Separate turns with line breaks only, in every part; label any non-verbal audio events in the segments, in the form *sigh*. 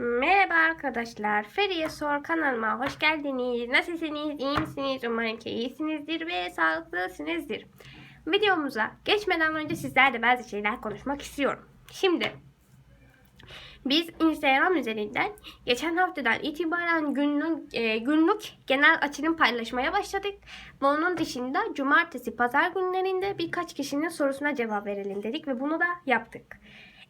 Merhaba arkadaşlar. Feriye Sor kanalıma hoş geldiniz. Nasılsınız? İyi misiniz? Umarım ki iyisinizdir ve sağlıklısınızdır. Videomuza geçmeden önce sizlerle bazı şeyler konuşmak istiyorum. Şimdi biz Instagram üzerinden geçen haftadan itibaren günlük, e, günlük genel açılım paylaşmaya başladık. Ve onun dışında cumartesi, pazar günlerinde birkaç kişinin sorusuna cevap verelim dedik ve bunu da yaptık.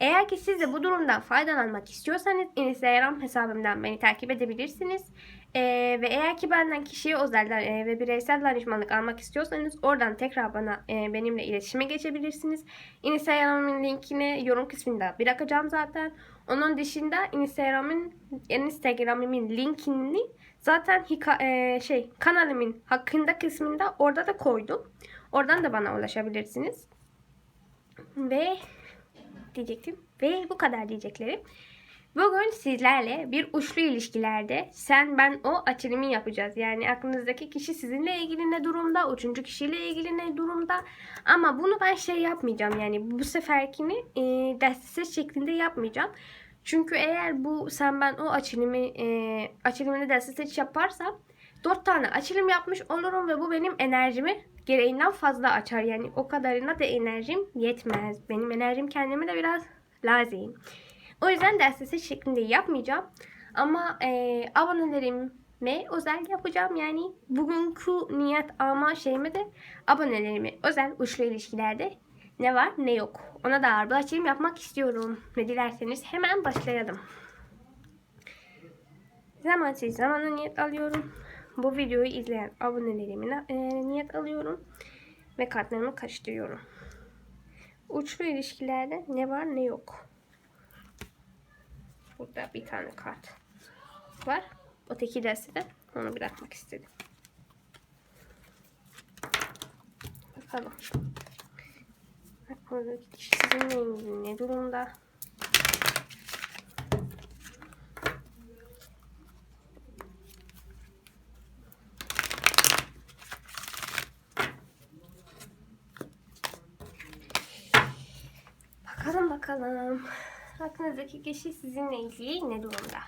Eğer ki siz de bu durumdan faydalanmak istiyorsanız Instagram hesabımdan beni takip edebilirsiniz. Ee, ve eğer ki benden kişiye özel e, ve bireysel danışmanlık almak istiyorsanız oradan tekrar bana e, benimle iletişime geçebilirsiniz. Instagram'ın linkini yorum kısmında bırakacağım zaten. Onun dışında Instagram'ın Instagram'ın linkini zaten hika- e, şey kanalımın hakkında kısmında orada da koydum. Oradan da bana ulaşabilirsiniz. Ve diyecektim. Ve bu kadar diyeceklerim. Bugün sizlerle bir uçlu ilişkilerde sen ben o açılımı yapacağız. Yani aklınızdaki kişi sizinle ilgili ne durumda, üçüncü kişiyle ilgili ne durumda. Ama bunu ben şey yapmayacağım yani bu seferkini e, derssiz şeklinde yapmayacağım. Çünkü eğer bu sen ben o açılımı e, açılımını derssiz seç yaparsam dört tane açılım yapmış olurum ve bu benim enerjimi gereğinden fazla açar. Yani o kadarına da enerjim yetmez. Benim enerjim kendime de biraz lazım. O yüzden dersiz şeklinde yapmayacağım. Ama e, abonelerime özel yapacağım. Yani bugünkü niyet alma şeyime de abonelerime özel uçlu ilişkilerde ne var ne yok. Ona da ağır bir açılım yapmak istiyorum. Ve dilerseniz hemen başlayalım. Zamansız zamanı niyet alıyorum. Bu videoyu izleyen abonelerime e, niyet alıyorum. Ve kartlarımı karıştırıyorum. Uçlu ilişkilerde ne var ne yok. Burada bir tane kart var. Öteki dersi de onu bırakmak istedim. Bakalım. Aklınızdaki kişi ilgili ne durumda? Bakalım. Aklınızdaki kişi sizinle ilgili ne durumda?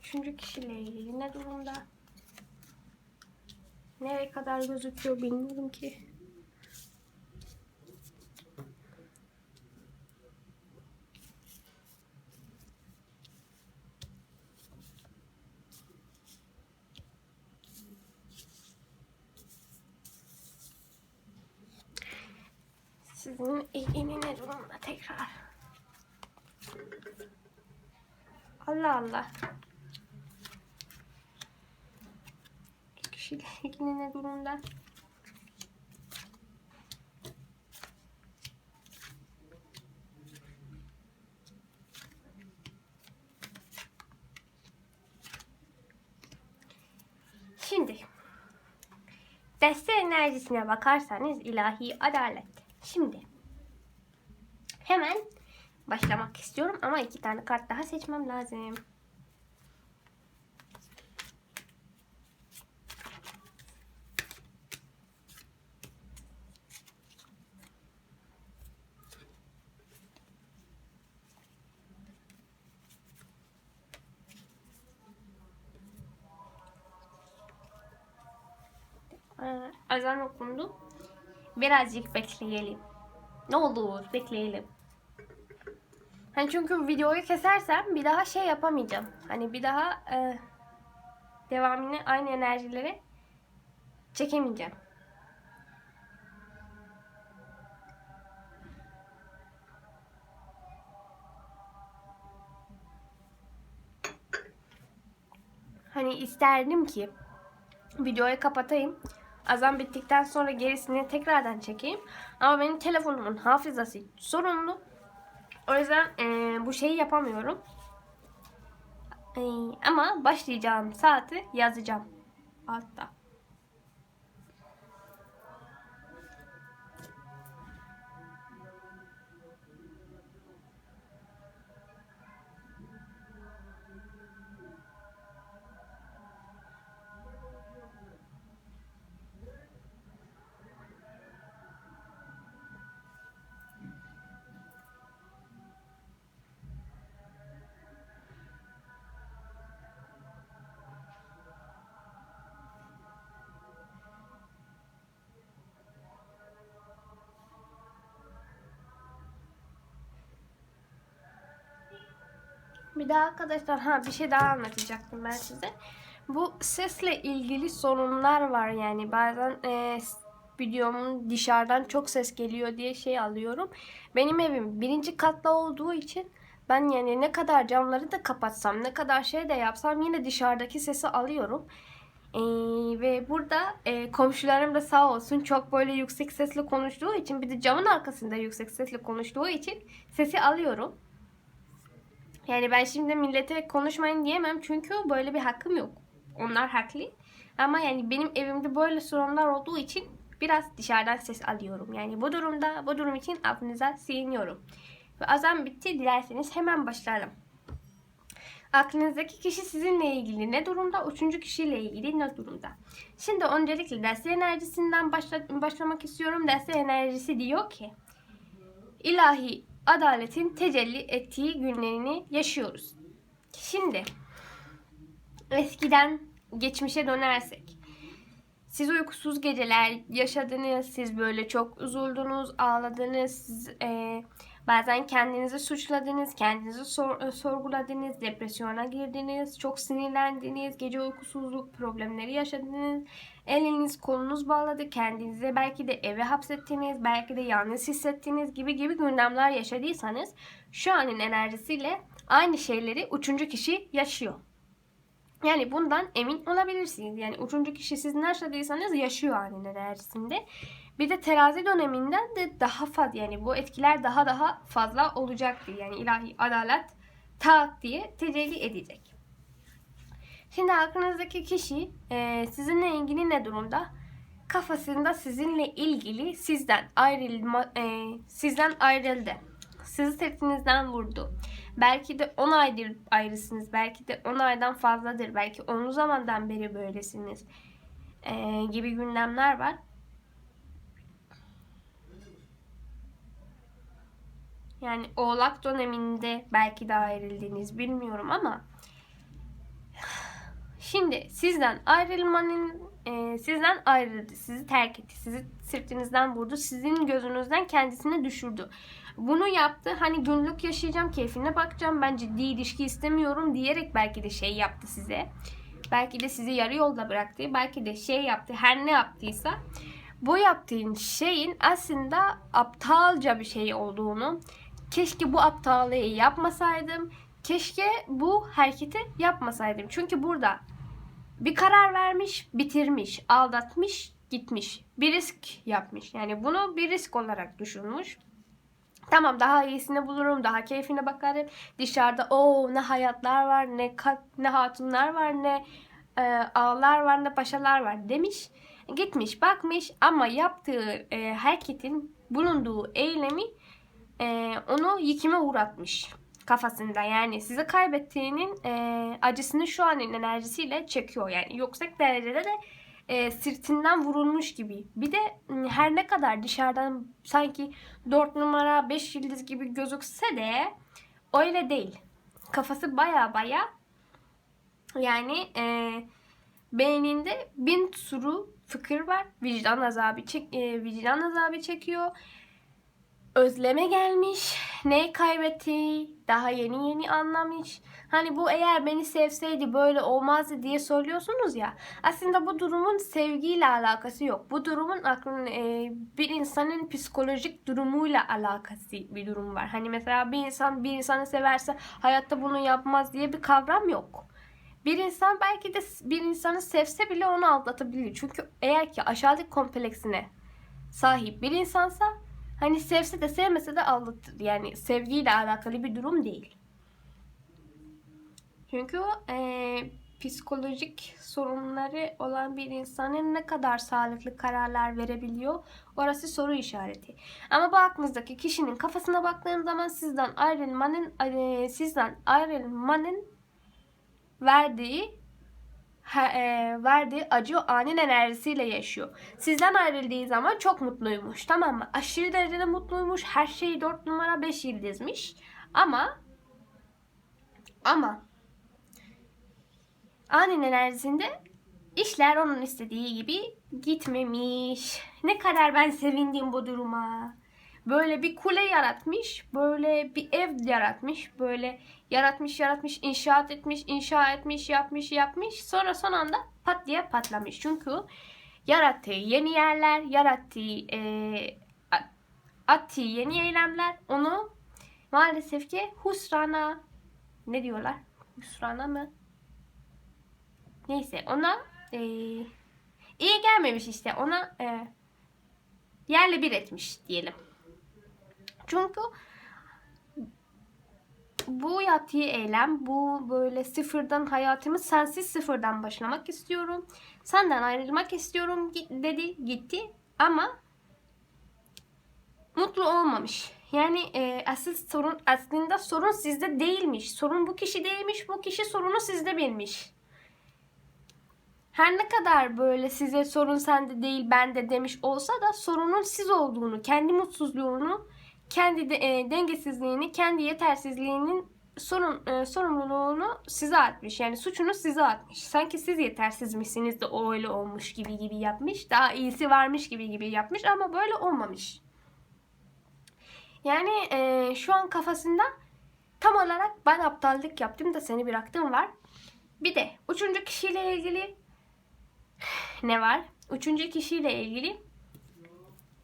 Üçüncü kişiyle ilgili ne durumda? Nereye kadar gözüküyor bilmiyorum ki. Sizin ne durumda tekrar? Allah Allah. Kişiyle *laughs* ilgili ne durumda? Şimdi deste enerjisine bakarsanız ilahi adalet. Şimdi hemen başlamak istiyorum ama iki tane kart daha seçmem lazım. Ee, Azan okundu. Birazcık bekleyelim. Ne olur bekleyelim. Hani çünkü videoyu kesersem bir daha şey yapamayacağım. Hani bir daha e, devamını aynı enerjileri çekemeyeceğim. Hani isterdim ki videoyu kapatayım. Azam bittikten sonra gerisini tekrardan çekeyim. Ama benim telefonumun hafızası sorunlu. O yüzden e, bu şeyi yapamıyorum. E, ama başlayacağım saati yazacağım altta. Bir daha arkadaşlar ha bir şey daha anlatacaktım ben size. Bu sesle ilgili sorunlar var yani bazen e, videomun dışarıdan çok ses geliyor diye şey alıyorum. Benim evim birinci katta olduğu için ben yani ne kadar camları da kapatsam ne kadar şey de yapsam yine dışarıdaki sesi alıyorum. Ee, ve burada e, komşularım da sağ olsun çok böyle yüksek sesle konuştuğu için bir de camın arkasında yüksek sesle konuştuğu için sesi alıyorum. Yani ben şimdi millete konuşmayın diyemem çünkü böyle bir hakkım yok. Onlar haklı. Ama yani benim evimde böyle sorunlar olduğu için biraz dışarıdan ses alıyorum. Yani bu durumda bu durum için affınıza sığınıyorum. Ve azam bitti. Dilerseniz hemen başlayalım. Aklınızdaki kişi sizinle ilgili ne durumda? Üçüncü kişiyle ilgili ne durumda? Şimdi öncelikle deste enerjisinden başla, başlamak istiyorum. Deste enerjisi diyor ki ilahi adaletin tecelli ettiği günlerini yaşıyoruz. Şimdi eskiden geçmişe dönersek siz uykusuz geceler yaşadınız, siz böyle çok üzüldünüz, ağladınız, siz, e, bazen kendinizi suçladınız, kendinizi sor, sorguladınız, depresyona girdiniz, çok sinirlendiniz, gece uykusuzluk problemleri yaşadınız, eliniz kolunuz bağladı, kendinize belki de eve hapsettiniz, belki de yalnız hissettiniz gibi gibi gündemler yaşadıysanız şu anın enerjisiyle aynı şeyleri üçüncü kişi yaşıyor. Yani bundan emin olabilirsiniz. Yani üçüncü kişi siz ne yaşadıysanız yaşıyor anın enerjisinde. Bir de terazi döneminden de daha fazla yani bu etkiler daha daha fazla olacaktır. Yani ilahi adalet tak diye tecelli edecek. Şimdi aklınızdaki kişi e, sizinle ilgili ne durumda? Kafasında sizinle ilgili sizden ayrılma e, sizden ayrıldı. Sizi sırtınızdan vurdu. Belki de 10 aydır ayrısınız. Belki de 10 aydan fazladır. Belki 10 zamandan beri böylesiniz. Ee, gibi gündemler var. Yani oğlak döneminde belki de ayrıldınız bilmiyorum ama şimdi sizden ayrılmanın e, sizden ayrıldı, sizi terk etti, sizi sırtınızdan vurdu, sizin gözünüzden kendisine düşürdü. Bunu yaptı hani günlük yaşayacağım, keyfine bakacağım, ben ciddi ilişki istemiyorum diyerek belki de şey yaptı size. Belki de sizi yarı yolda bıraktı, belki de şey yaptı, her ne yaptıysa bu yaptığın şeyin aslında aptalca bir şey olduğunu, keşke bu aptallığı yapmasaydım, keşke bu hareketi yapmasaydım. Çünkü burada bir karar vermiş, bitirmiş, aldatmış, gitmiş. Bir risk yapmış. Yani bunu bir risk olarak düşünmüş. Tamam daha iyisini bulurum, daha keyfine bakarım. Dışarıda o ne hayatlar var, ne ne hatunlar var, ne e, ağlar var, ne paşalar var demiş. Gitmiş, bakmış ama yaptığı e, hareketin bulunduğu eylemi e, onu yıkıma uğratmış kafasında. Yani sizi kaybettiğinin e, acısını şu anın enerjisiyle çekiyor. Yani yüksek derecede de e, sırtından vurulmuş gibi. Bir de her ne kadar dışarıdan sanki 4 numara 5 yıldız gibi gözükse de öyle değil. Kafası baya baya yani e, beyninde bin sürü fikir var. Vicdan azabı çek, e, vicdan azabı çekiyor özleme gelmiş. Ne kaybetti? Daha yeni yeni anlamış. Hani bu eğer beni sevseydi böyle olmazdı diye söylüyorsunuz ya. Aslında bu durumun sevgiyle alakası yok. Bu durumun aklın e, bir insanın psikolojik durumuyla alakası bir durum var. Hani mesela bir insan bir insanı severse hayatta bunu yapmaz diye bir kavram yok. Bir insan belki de bir insanı sevse bile onu aldatabilir. Çünkü eğer ki aşağılık kompleksine sahip bir insansa Hani sevse de sevmese de aldatır. Yani sevgiyle alakalı bir durum değil. Çünkü e, psikolojik sorunları olan bir insanın ne kadar sağlıklı kararlar verebiliyor orası soru işareti. Ama bu aklınızdaki kişinin kafasına baktığınız zaman sizden ayrılmanın e, sizden ayrılmanın verdiği verdiği acı anın enerjisiyle yaşıyor. Sizden ayrıldığı zaman çok mutluymuş tamam mı? Aşırı derecede mutluymuş. Her şeyi 4 numara 5 yıldızmış. Ama ama anın enerjisinde işler onun istediği gibi gitmemiş. Ne kadar ben sevindim bu duruma. Böyle bir kule yaratmış, böyle bir ev yaratmış, böyle yaratmış, yaratmış, inşaat etmiş, inşa etmiş, yapmış, yapmış. Sonra son anda pat diye patlamış. Çünkü yarattığı yeni yerler, yarattığı a- attığı yeni eylemler onu maalesef ki husrana ne diyorlar? Husrana mı? Neyse ona eee, iyi gelmemiş işte. Ona eee, yerle bir etmiş diyelim. Çünkü bu yaptığı eylem, bu böyle sıfırdan hayatımı sensiz sıfırdan başlamak istiyorum. Senden ayrılmak istiyorum dedi gitti ama mutlu olmamış. Yani e, asıl sorun aslında sorun sizde değilmiş. Sorun bu kişi değilmiş. Bu kişi sorunu sizde bilmiş. Her ne kadar böyle size sorun sende değil bende demiş olsa da sorunun siz olduğunu, kendi mutsuzluğunu, kendi de, e, dengesizliğini, kendi yetersizliğinin sorun e, sorumluluğunu size atmış. Yani suçunu size atmış. Sanki siz yetersizmişsiniz de o öyle olmuş gibi gibi yapmış. Daha iyisi varmış gibi gibi yapmış ama böyle olmamış. Yani e, şu an kafasında tam olarak ben aptallık yaptım da seni bıraktım var. Bir de üçüncü kişiyle ilgili *sighs* ne var? Üçüncü kişiyle ilgili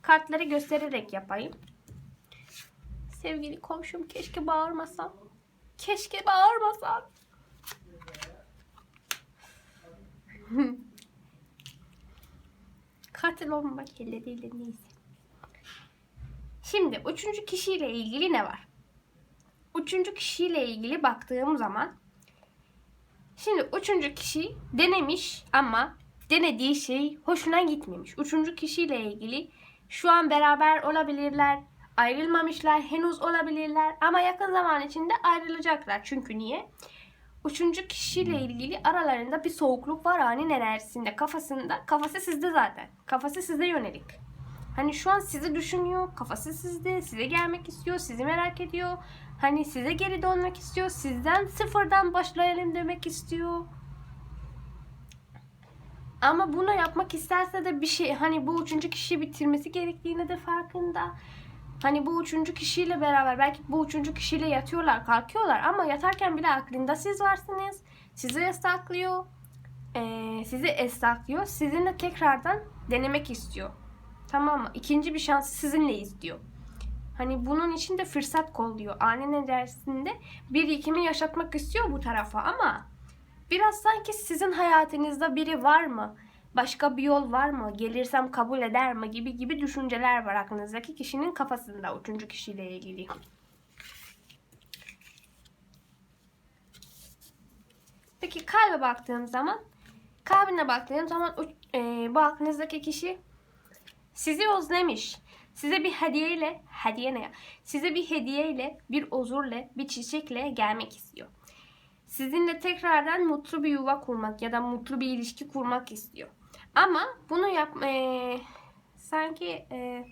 kartları göstererek yapayım. Sevgili komşum keşke bağırmasam. Keşke bağırmasam. *laughs* Katil olmamak elleriyle neyse. Şimdi üçüncü kişiyle ilgili ne var? Üçüncü kişiyle ilgili baktığım zaman Şimdi üçüncü kişi denemiş ama denediği şey hoşuna gitmemiş. Üçüncü kişiyle ilgili şu an beraber olabilirler, ayrılmamışlar, henüz olabilirler ama yakın zaman içinde ayrılacaklar. Çünkü niye? Üçüncü kişiyle ilgili aralarında bir soğukluk var ani enerjisinde, kafasında. Kafası sizde zaten. Kafası size yönelik. Hani şu an sizi düşünüyor, kafası sizde, size gelmek istiyor, sizi merak ediyor. Hani size geri dönmek istiyor, sizden sıfırdan başlayalım demek istiyor. Ama bunu yapmak isterse de bir şey hani bu üçüncü kişiyi bitirmesi gerektiğine de farkında. Hani bu üçüncü kişiyle beraber belki bu üçüncü kişiyle yatıyorlar, kalkıyorlar ama yatarken bile aklında siz varsınız. Sizi estaklıyor. Ee, sizi estaklıyor. Sizinle tekrardan denemek istiyor. Tamam mı? İkinci bir şansı sizinle izliyor. Hani bunun için de fırsat kolluyor. Ani enerjisinde bir yıkımı yaşatmak istiyor bu tarafa ama biraz sanki sizin hayatınızda biri var mı? Başka bir yol var mı? Gelirsem kabul eder mi? Gibi gibi düşünceler var aklınızdaki kişinin kafasında. Üçüncü kişiyle ilgili. Peki kalbe baktığım zaman kalbine baktığım zaman e, bu aklınızdaki kişi sizi özlemiş. Size bir hediyeyle, hediye ne ya? Size bir hediyeyle, bir özürle, bir çiçekle gelmek istiyor. Sizinle tekrardan mutlu bir yuva kurmak ya da mutlu bir ilişki kurmak istiyor. Ama bunu yap eee, sanki eee,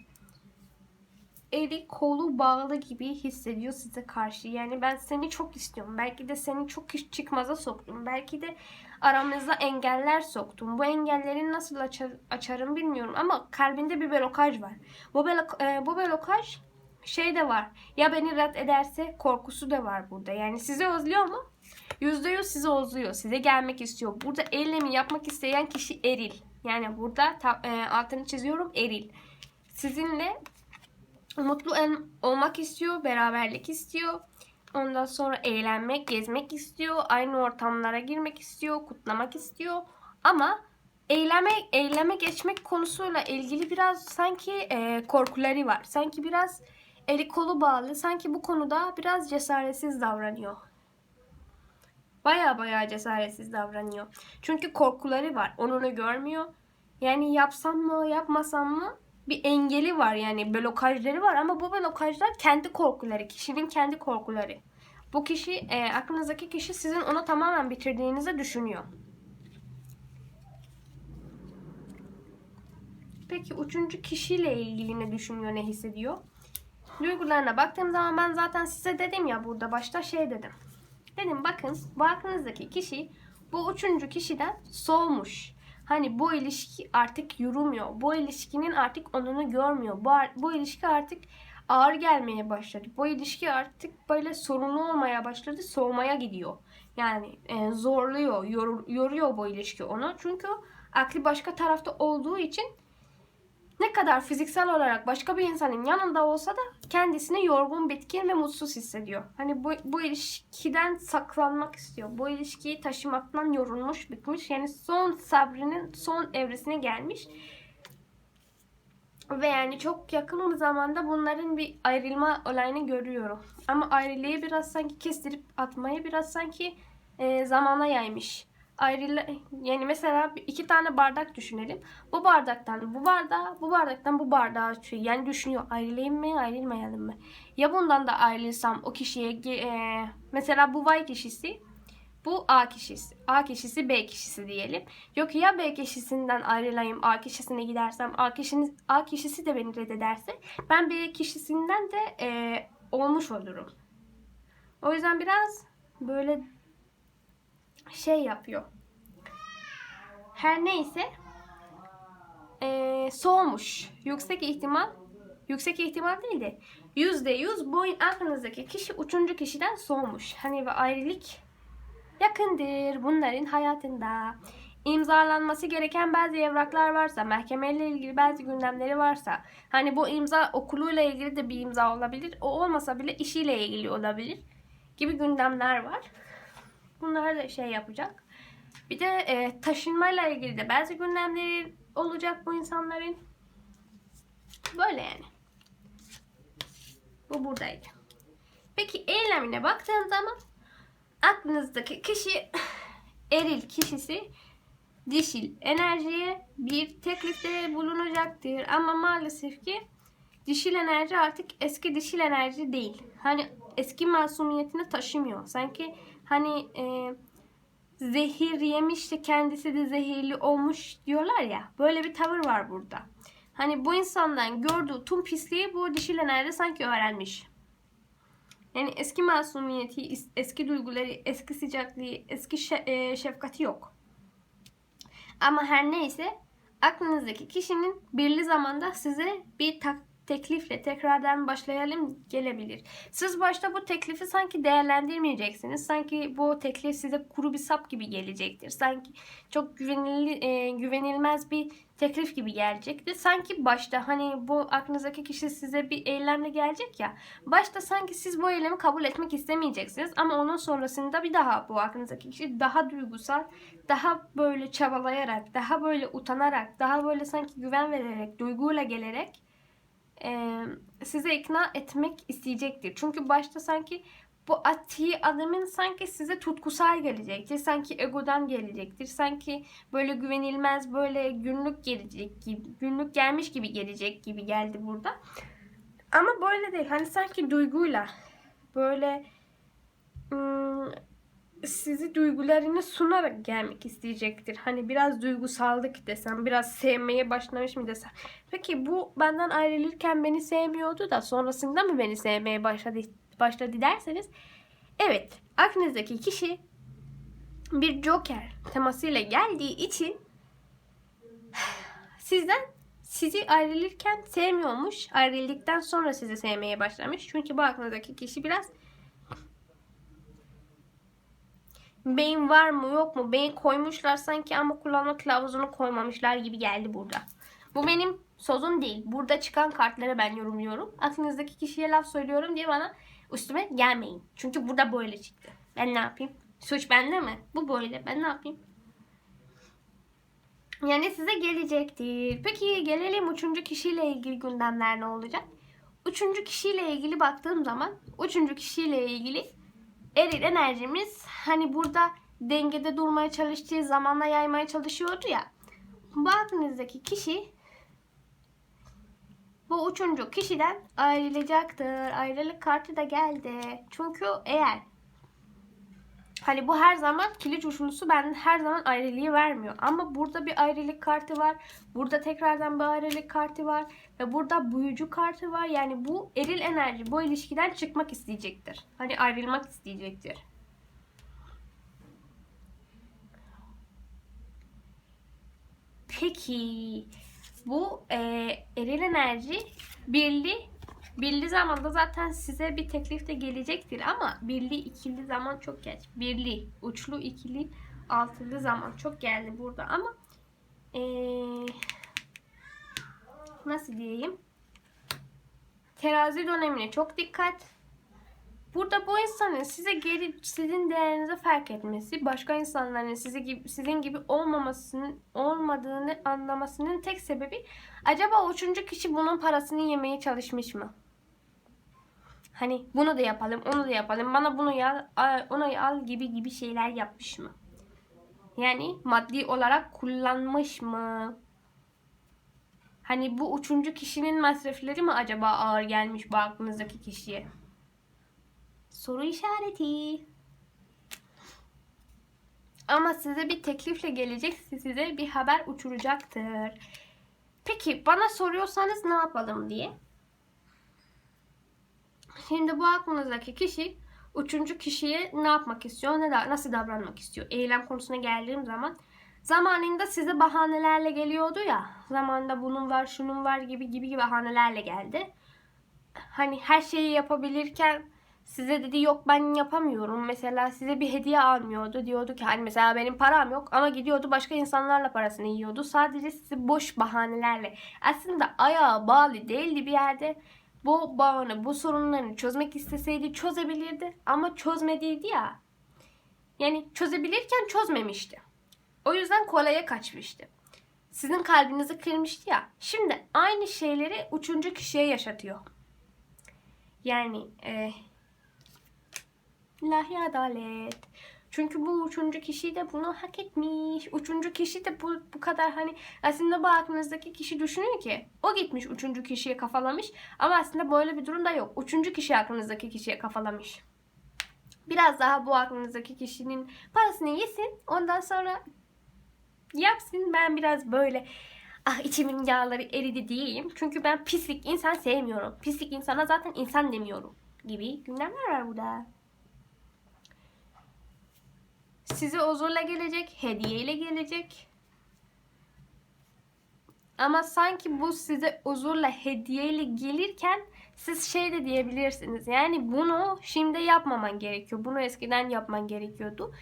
eli kolu bağlı gibi hissediyor size karşı. Yani ben seni çok istiyorum. Belki de seni çok iş çıkmaza soktum. Belki de aramıza engeller soktum. Bu engelleri nasıl açar, açarım bilmiyorum ama kalbinde bir blokaj var. Bu, blok, e, bu blokaj şey de var. Ya beni red ederse korkusu da var burada. Yani sizi özlüyor mu? Yüzde yüz sizi özlüyor. Size gelmek istiyor. Burada eylemi yapmak isteyen kişi eril. Yani burada ta, e, altını çiziyorum eril. Sizinle mutlu olmak istiyor, beraberlik istiyor. Ondan sonra eğlenmek, gezmek istiyor, aynı ortamlara girmek istiyor, kutlamak istiyor. Ama eyleme eyleme geçmek konusuyla ilgili biraz sanki e, korkuları var. Sanki biraz eli kolu bağlı. Sanki bu konuda biraz cesaretsiz davranıyor. Baya baya cesaretsiz davranıyor. Çünkü korkuları var. Onu görmüyor. Yani yapsam mı, yapmasam mı? bir engeli var yani blokajları var ama bu blokajlar kendi korkuları, kişinin kendi korkuları. Bu kişi, e, aklınızdaki kişi sizin onu tamamen bitirdiğinizi düşünüyor. Peki üçüncü kişiyle ilgili ne düşünüyor, ne hissediyor? Duygularına baktığım zaman ben zaten size dedim ya burada başta şey dedim. Dedim bakın bu aklınızdaki kişi bu üçüncü kişiden soğumuş. Hani bu ilişki artık yürümüyor. Bu ilişkinin artık onunu görmüyor. Bu, bu ilişki artık ağır gelmeye başladı. Bu ilişki artık böyle sorunlu olmaya başladı. Soğumaya gidiyor. Yani e, zorluyor, yor- yoruyor bu ilişki onu. Çünkü aklı başka tarafta olduğu için ne kadar fiziksel olarak başka bir insanın yanında olsa da kendisini yorgun, bitkin ve mutsuz hissediyor. Hani bu, bu ilişkiden saklanmak istiyor. Bu ilişkiyi taşımaktan yorulmuş, bitmiş. Yani son sabrının son evresine gelmiş. Ve yani çok yakın bir zamanda bunların bir ayrılma olayını görüyorum. Ama ayrılığı biraz sanki kestirip atmayı biraz sanki e, zamana yaymış. Ayrıla, yani mesela iki tane bardak düşünelim. Bu bardaktan bu bardağa, bu bardaktan bu bardağa açıyor. Yani düşünüyor ayrılayım mı, ayrılmayalım mı? Ya bundan da ayrılsam o kişiye e, mesela bu Y kişisi, bu A kişisi. A kişisi B kişisi diyelim. Yok ya B kişisinden ayrılayım A kişisine gidersem A kişisi, A kişisi de beni reddederse ben B kişisinden de e, olmuş olurum. O yüzden biraz böyle şey yapıyor. Her neyse e, soğumuş. Yüksek ihtimal yüksek ihtimal değil de yüzde yüz bu aklınızdaki kişi üçüncü kişiden soğumuş. Hani ve ayrılık yakındır bunların hayatında. İmzalanması gereken bazı evraklar varsa, mahkemeyle ilgili bazı gündemleri varsa, hani bu imza okuluyla ilgili de bir imza olabilir, o olmasa bile işiyle ilgili olabilir gibi gündemler var. Bunlar da şey yapacak. Bir de e, taşınmayla ilgili de bazı gündemleri olacak bu insanların. Böyle yani. Bu buradaydı. Peki eylemine baktığın zaman aklınızdaki kişi *laughs* eril kişisi dişil enerjiye bir teklifte bulunacaktır. Ama maalesef ki dişil enerji artık eski dişil enerji değil. Hani eski masumiyetini taşımıyor. Sanki hani e, zehir yemiş de kendisi de zehirli olmuş diyorlar ya. Böyle bir tavır var burada. Hani bu insandan gördüğü tüm pisliği bu dişil enerji sanki öğrenmiş. Yani eski masumiyeti, eski duyguları, eski sıcaklığı, eski şe- şefkati yok. Ama her neyse aklınızdaki kişinin birli zamanda size bir tak teklifle tekrardan başlayalım gelebilir. Siz başta bu teklifi sanki değerlendirmeyeceksiniz. Sanki bu teklif size kuru bir sap gibi gelecektir. Sanki çok güvenil, e, güvenilmez bir teklif gibi gelecektir. Sanki başta hani bu aklınızdaki kişi size bir eylemle gelecek ya. Başta sanki siz bu eylemi kabul etmek istemeyeceksiniz ama onun sonrasında bir daha bu aklınızdaki kişi daha duygusal, daha böyle çabalayarak, daha böyle utanarak, daha böyle sanki güven vererek, duyguyla gelerek e, size ikna etmek isteyecektir. Çünkü başta sanki bu attığı adamın sanki size tutkusal gelecektir. Sanki egodan gelecektir. Sanki böyle güvenilmez, böyle günlük gelecek gibi, günlük gelmiş gibi gelecek gibi geldi burada. Ama böyle değil. Hani sanki duyguyla böyle ım, sizi duygularını sunarak gelmek isteyecektir. Hani biraz duygusallık desem, biraz sevmeye başlamış mı desem. Peki bu benden ayrılırken beni sevmiyordu da sonrasında mı beni sevmeye başladı, başladı derseniz evet aklınızdaki kişi bir joker temasıyla geldiği için sizden sizi ayrılırken sevmiyormuş. Ayrıldıktan sonra sizi sevmeye başlamış. Çünkü bu aklınızdaki kişi biraz beyin var mı yok mu? Beyin koymuşlar sanki ama kullanma kılavuzunu koymamışlar gibi geldi burada. Bu benim sözüm değil. Burada çıkan kartları ben yorumluyorum. Aklınızdaki kişiye laf söylüyorum diye bana üstüme gelmeyin. Çünkü burada böyle çıktı. Ben ne yapayım? Suç bende mi? Bu böyle. Ben ne yapayım? Yani size gelecektir. Peki gelelim üçüncü kişiyle ilgili gündemler ne olacak? Üçüncü kişiyle ilgili baktığım zaman üçüncü kişiyle ilgili eril enerjimiz hani burada dengede durmaya çalıştığı zamanla yaymaya çalışıyordu ya. Bu aklınızdaki kişi bu üçüncü kişiden ayrılacaktır. Ayrılık kartı da geldi. Çünkü eğer hani bu her zaman kilit üçlüsü ben her zaman ayrılığı vermiyor. Ama burada bir ayrılık kartı var. Burada tekrardan bir ayrılık kartı var. Ve burada büyücü kartı var. Yani bu eril enerji bu ilişkiden çıkmak isteyecektir. Hani ayrılmak isteyecektir. Peki bu e, eril enerji birli Birli zamanda zaten size bir teklif de gelecektir ama birli ikili zaman çok geç. Birli, uçlu, ikili, altılı zaman çok geldi burada ama ee, nasıl diyeyim? Terazi dönemine çok dikkat. Burada bu insanın size geri sizin değerinizi fark etmesi, başka insanların sizi gibi sizin gibi olmamasının olmadığını anlamasının tek sebebi acaba üçüncü kişi bunun parasını yemeye çalışmış mı? Hani bunu da yapalım, onu da yapalım, bana bunu al- onu al gibi gibi şeyler yapmış mı? Yani maddi olarak kullanmış mı? Hani bu üçüncü kişinin masrafları mı acaba ağır gelmiş bu aklınızdaki kişiye? Soru işareti. Ama size bir teklifle gelecek, size bir haber uçuracaktır. Peki bana soruyorsanız ne yapalım diye. Şimdi bu aklınızdaki kişi üçüncü kişiye ne yapmak istiyor, ne da, nasıl davranmak istiyor? Eylem konusuna geldiğim zaman zamanında size bahanelerle geliyordu ya. Zamanında bunun var, şunun var gibi gibi gibi bahanelerle geldi. Hani her şeyi yapabilirken size dedi yok ben yapamıyorum. Mesela size bir hediye almıyordu. Diyordu ki hani mesela benim param yok ama gidiyordu başka insanlarla parasını yiyordu. Sadece sizi boş bahanelerle. Aslında ayağa bağlı değildi bir yerde. Bu bağını, bu sorunlarını çözmek isteseydi çözebilirdi. Ama çözmediydi ya. Yani çözebilirken çözmemişti. O yüzden kolaya kaçmıştı. Sizin kalbinizi kırmıştı ya. Şimdi aynı şeyleri üçüncü kişiye yaşatıyor. Yani e, ilahi adalet. Çünkü bu üçüncü kişi de bunu hak etmiş. Üçüncü kişi de bu, bu kadar hani aslında bu aklınızdaki kişi düşünüyor ki o gitmiş üçüncü kişiye kafalamış ama aslında böyle bir durum da yok. Üçüncü kişi aklınızdaki kişiye kafalamış. Biraz daha bu aklınızdaki kişinin parasını yesin ondan sonra yapsın. Ben biraz böyle ah içimin yağları eridi diyeyim. Çünkü ben pislik insan sevmiyorum. Pislik insana zaten insan demiyorum gibi gündemler var burada. Size huzurla gelecek, hediyeyle gelecek. Ama sanki bu size huzurla, hediyeyle gelirken siz şey de diyebilirsiniz. Yani bunu şimdi yapmaman gerekiyor. Bunu eskiden yapman gerekiyordu.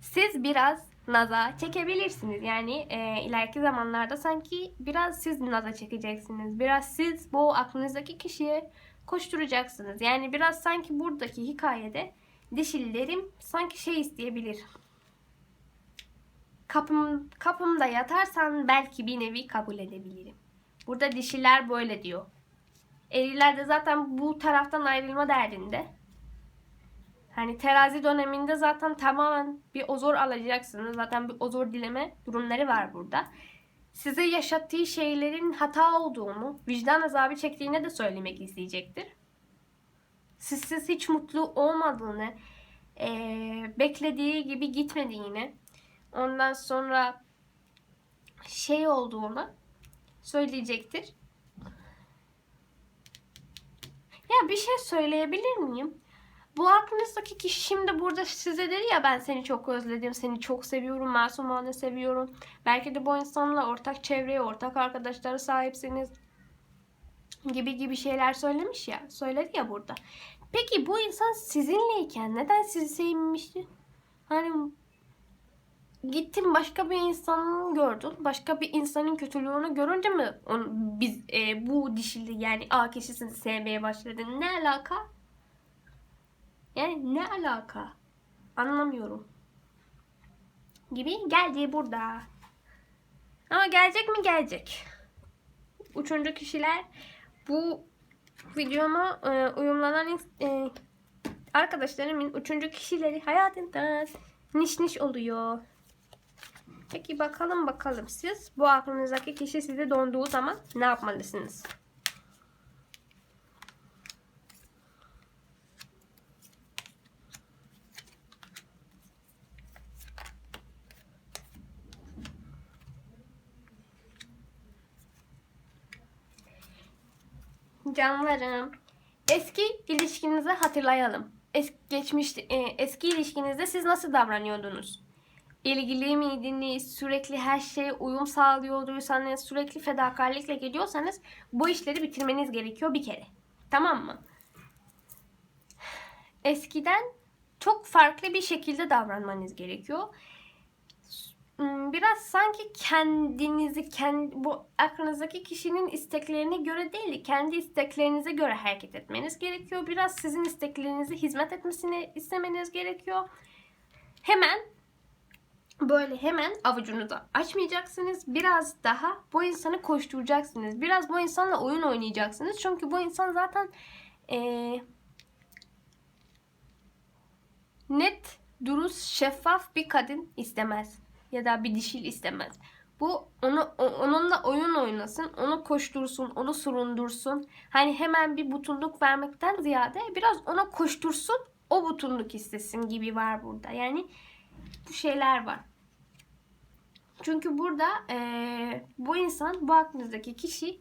Siz biraz naza çekebilirsiniz. Yani e, ileriki zamanlarda sanki biraz siz naza çekeceksiniz. Biraz siz bu aklınızdaki kişiye koşturacaksınız. Yani biraz sanki buradaki hikayede dişillerim sanki şey isteyebilir. Kapım, kapımda yatarsan belki bir nevi kabul edebilirim. Burada dişiler böyle diyor. Eriler de zaten bu taraftan ayrılma derdinde. Hani terazi döneminde zaten tamamen bir ozor alacaksınız. Zaten bir ozor dileme durumları var burada. Size yaşattığı şeylerin hata olduğunu, vicdan azabı çektiğini de söylemek isteyecektir. Sizsiz hiç mutlu olmadığını, eee, beklediği gibi gitmediğini, ondan sonra şey olduğunu söyleyecektir. Ya bir şey söyleyebilir miyim? Bu aklınızdaki kişi şimdi burada size dedi ya ben seni çok özledim, seni çok seviyorum, masumane seviyorum. Belki de bu insanla ortak çevreye, ortak arkadaşlara sahipsiniz gibi gibi şeyler söylemiş ya, söyledi ya burada. Peki bu insan sizinleyken neden sizi sevmemişti? Hani gittin başka bir insanı gördün. Başka bir insanın kötülüğünü görünce mi onu, biz e, bu dişili yani A kişisini sevmeye başladın? Ne alaka? Yani ne alaka? Anlamıyorum. Gibi geldi burada. Ama gelecek mi gelecek. Üçüncü kişiler bu videoma e, uyumlanan e, arkadaşlarımın üçüncü kişileri hayatında niş niş oluyor. Peki bakalım bakalım siz bu aklınızdaki kişi size donduğu zaman ne yapmalısınız? Canlarım, eski ilişkinizi hatırlayalım. Es geçmiş, e, eski ilişkinizde siz nasıl davranıyordunuz? İlgili miydiniz? Sürekli her şeye uyum sağlıyorduysanız, sürekli fedakarlıkla geliyorsanız bu işleri bitirmeniz gerekiyor bir kere. Tamam mı? Eskiden çok farklı bir şekilde davranmanız gerekiyor. Hmm, Biraz sanki kendinizi, kendi, bu aklınızdaki kişinin isteklerine göre değil, de kendi isteklerinize göre hareket etmeniz gerekiyor. Biraz sizin isteklerinize hizmet etmesini istemeniz gerekiyor. Hemen böyle hemen avucunuzu açmayacaksınız. Biraz daha bu insanı koşturacaksınız. Biraz bu insanla oyun oynayacaksınız. Çünkü bu insan zaten eee, net, dürüst, şeffaf bir kadın istemez. Ya da bir dişil istemez. Bu onu onunla oyun oynasın, onu koştursun, onu surundursun. Hani hemen bir butunluk vermekten ziyade biraz ona koştursun, o butunluk istesin gibi var burada. Yani bu şeyler var. Çünkü burada eee, bu insan, bu aklınızdaki kişi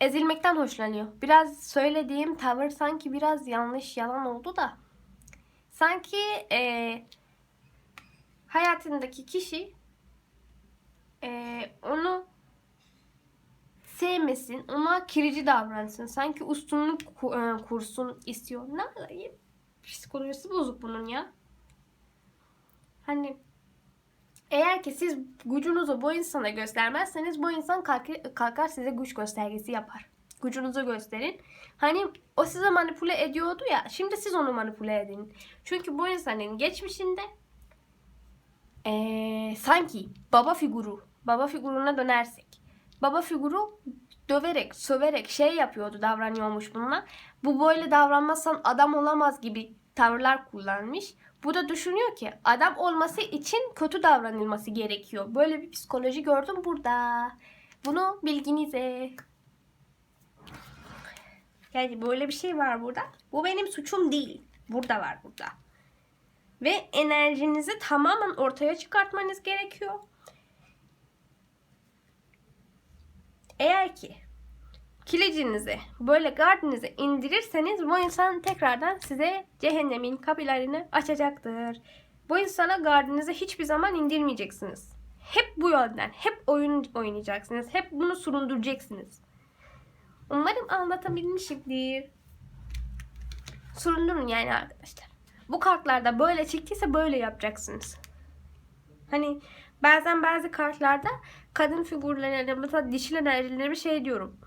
ezilmekten hoşlanıyor. Biraz söylediğim tavır sanki biraz yanlış, yalan oldu da. Sanki eee, hayatındaki kişi eee, onu sevmesin, ona kirici davransın. Sanki eee, kursun istiyor. Ne alayım? Psikolojisi bozuk bunun ya. Hani eğer ki siz gücünüzü bu insana göstermezseniz bu insan kalkar, kalkar size güç göstergesi yapar. Gücünüzü gösterin. Hani o size manipüle ediyordu ya. Şimdi siz onu manipüle edin. Çünkü bu insanın geçmişinde eee, sanki baba figürü, baba figürüne dönersek. Baba figürü döverek, söverek şey yapıyordu, davranıyormuş bununla. Bu böyle davranmazsan adam olamaz gibi tavırlar kullanmış. Bu da düşünüyor ki adam olması için kötü davranılması gerekiyor. Böyle bir psikoloji gördüm burada. Bunu bilginize. Yani böyle bir şey var burada. Bu benim suçum değil. Burada var burada. Ve enerjinizi tamamen ortaya çıkartmanız gerekiyor. Eğer ki kilicinizi böyle gardınızı indirirseniz bu insan tekrardan size cehennemin kapılarını açacaktır. Bu insana gardınızı hiçbir zaman indirmeyeceksiniz. Hep bu yönden, hep oyun oynayacaksınız. Hep bunu surunduracaksınız. Umarım anlatabilmişimdir. Surundurun yani arkadaşlar. Bu kartlarda böyle çıktıysa böyle yapacaksınız. Hani bazen bazı kartlarda kadın figürlerine mesela dişil enerjileri bir şey diyorum.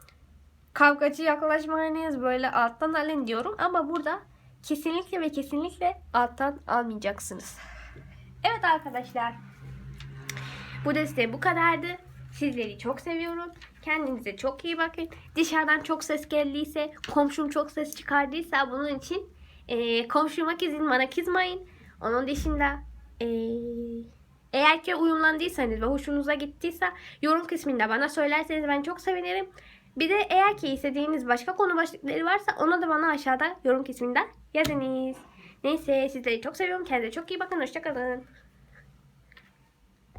Kavgacı yaklaşmayınız böyle alttan alın diyorum ama burada kesinlikle ve kesinlikle alttan almayacaksınız. Evet arkadaşlar. Bu desteği bu kadardı. Sizleri çok seviyorum. Kendinize çok iyi bakın. Dışarıdan çok ses geldiyse, komşum çok ses çıkardıysa bunun için eee komşuma kızın bana kızmayın. Onun dışında eee, eğer ki uyumlandıysanız ve hoşunuza gittiyse yorum kısmında bana söylerseniz ben çok sevinirim. Bir de eğer ki istediğiniz başka konu başlıkları varsa onu da bana aşağıda yorum kısmında yazınız. Neyse sizleri çok seviyorum. Kendinize çok iyi bakın. Hoşçakalın.